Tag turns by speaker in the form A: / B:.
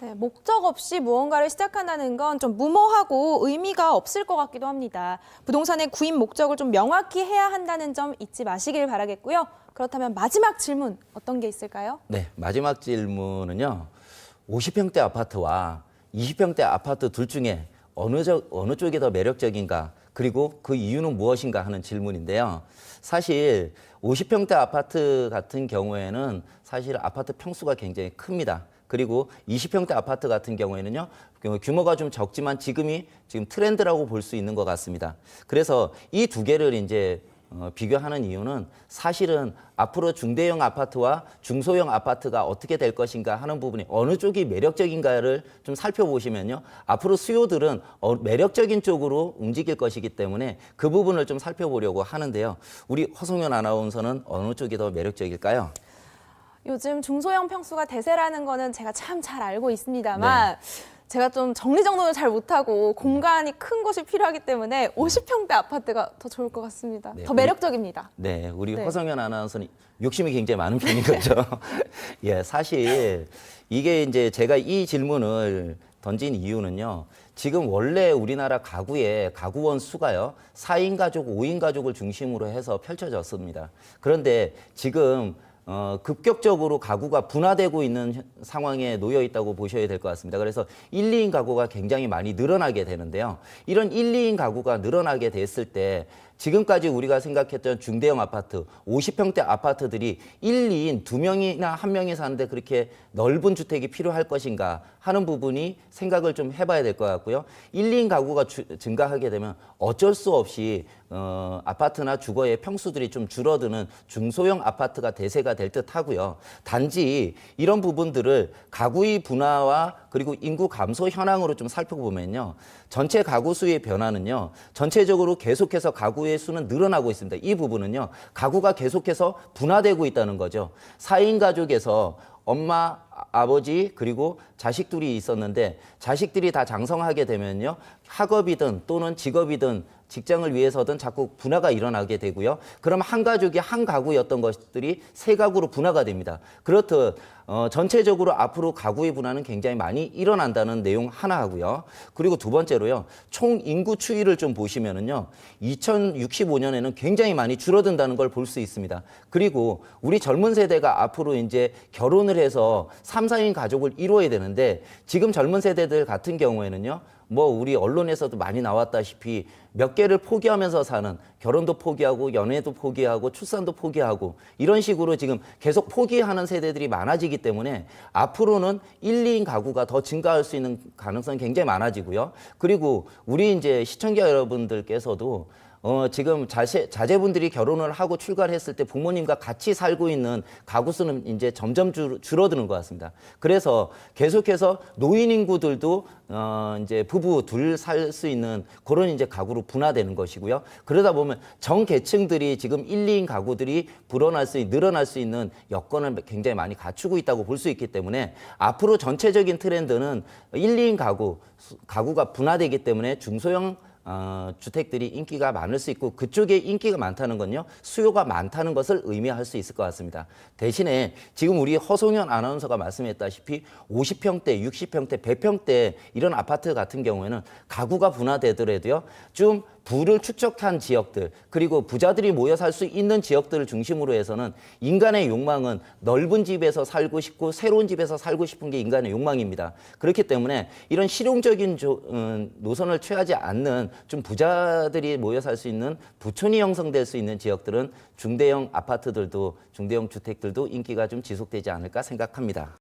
A: 네, 목적 없이 무언가를 시작한다는 건 좀 무모하고 의미가 없을 것 같기도 합니다. 부동산의 구입 목적을 좀 명확히 해야 한다는 점 잊지 마시길 바라겠고요. 그렇다면 마지막 질문 어떤 게 있을까요?
B: 네, 마지막 질문은요. 50평대 아파트와 20평대 아파트 둘 중에 어느, 저, 어느 쪽이 더 매력적인가? 그리고 그 이유는 무엇인가 하는 질문인데요. 사실 50평대 아파트 같은 경우에는 사실 아파트 평수가 굉장히 큽니다. 그리고 20평대 아파트 같은 경우에는요, 그 규모가 좀 적지만 지금이 지금 트렌드라고 볼 수 있는 것 같습니다. 그래서 이 두 개를 이제 어, 비교하는 이유는 사실은 앞으로 중대형 아파트와 중소형 아파트가 어떻게 될 것인가 하는 부분이 어느 쪽이 매력적인가를 좀 살펴보시면요. 앞으로 수요들은 어, 매력적인 쪽으로 움직일 것이기 때문에 그 부분을 좀 살펴보려고 하는데요. 우리 허송현 아나운서는 어느 쪽이 더 매력적일까요?
A: 요즘 중소형 평수가 대세라는 거는 제가 참 잘 알고 있습니다만 제가 좀 정리정돈을 잘 못하고 공간이 큰 곳이 필요하기 때문에 50평대 아파트가 더 좋을 것 같습니다.
B: 네,
A: 더
B: 우리-
A: 매력적입니다.
B: 네, 우리
A: 네.
B: 허성현 아나운서는 욕심이 굉장히 많은 편인 거죠. 예, 사실 이게 이제 제가 이 질문을 던진 이유는요. 지금 원래 우리나라 가구의 가구원 수가요. 4인 가족, 5인 가족을 중심으로 해서 펼쳐졌습니다. 그런데 지금 어, 급격적으로 가구가 분화되고 있는 현- 상황에 놓여 있다고 보셔야 될 것 같습니다. 그래서 1, 2인 가구가 굉장히 많이 늘어나게 되는데요. 이런 1, 2인 가구가 늘어나게 됐을 때 지금까지 우리가 생각했던 중대형 아파트, 50평대 아파트들이 1, 2인 두 명이나 한 명이 사는데 그렇게 넓은 주택이 필요할 것인가 하는 부분이 생각을 좀 해봐야 될 것 같고요. 1, 2인 가구가 주- 증가하게 되면 어쩔 수 없이 어, 아파트나 주거의 평수들이 좀 줄어드는 중소형 아파트가 대세가 될 듯 하고요. 단지 이런 부분들을 가구의 분화와 그리고 인구 감소 현황으로 좀 살펴보면요. 전체 가구 수의 변화는요. 전체적으로 계속해서 가구의 수는 늘어나고 있습니다. 이 부분은요. 가구가 계속해서 분화되고 있다는 거죠. 4인 가족에서 엄마, 아- 아버지 그리고 자식들이 있었는데 자식들이 다 장성하게 되면요. 학업이든 또는 직업이든 직장을 위해서든 자꾸 분화가 일어나게 되고요. 그럼 한 가족이 한 가구였던 것들이 세 가구로 분화가 됩니다. 그렇듯 어, 전체적으로 앞으로 가구의 분화는 굉장히 많이 일어난다는 내용 하나 하고요. 그리고 두 번째로요. 총 인구 추이를 좀 보시면은요. 2065년에는 굉장히 많이 줄어든다는 걸 볼 수 있습니다. 그리고 우리 젊은 세대가 앞으로 이제 결혼을 해서 3, 4인 가족을 이루어야 되는데 지금 젊은 세대들 같은 경우에는요. 뭐 우리 언론에서도 많이 나왔다시피 몇 개를 포기하면서 사는 결혼도 포기하고 연애도 포기하고 출산도 포기하고 이런 식으로 지금 계속 포기하는 세대들이 많아지기 때문에 앞으로는 1, 2인 가구가 더 증가할 수 있는 가능성이 굉장히 많아지고요. 그리고 우리 이제 시청자 여러분들께서도 어, 지금 자제, 자제분들이 결혼을 하고 출가를 했을 때 부모님과 같이 살고 있는 가구 수는 이제 점점 줄, 줄어드는 것 같습니다. 그래서 계속해서 노인 인구들도 어, 이제 부부 둘 살 수 있는 그런 이제 가구로 분화되는 것이고요. 그러다 보면 전 계층들이 지금 1, 2인 가구들이 불어날 수, 있- 늘어날 수 있는 여건을 굉장히 많이 갖추고 있다고 볼 수 있기 때문에 앞으로 전체적인 트렌드는 1, 2인 가구, 수- 가구가 분화되기 때문에 중소형 어, 주택들이 인기가 많을 수 있고 그쪽에 인기가 많다는 건요 수요가 많다는 것을 의미할 수 있을 것 같습니다. 대신에 지금 우리 허송현 아나운서가 말씀했다시피 50평대, 60평대, 100평대 이런 아파트 같은 경우에는 가구가 분화되더라도요 좀 부를 축적한 지역들 그리고 부자들이 모여 살 수 있는 지역들을 중심으로 해서는 인간의 욕망은 넓은 집에서 살고 싶고 새로운 집에서 살고 싶은 게 인간의 욕망입니다. 그렇기 때문에 이런 실용적인 조- 음, 노선을 취하지 않는 좀 부자들이 모여 살 수 있는 부촌이 형성될 수 있는 지역들은 중대형 아파트들도 중대형 주택들도 인기가 좀 지속되지 않을까 생각합니다.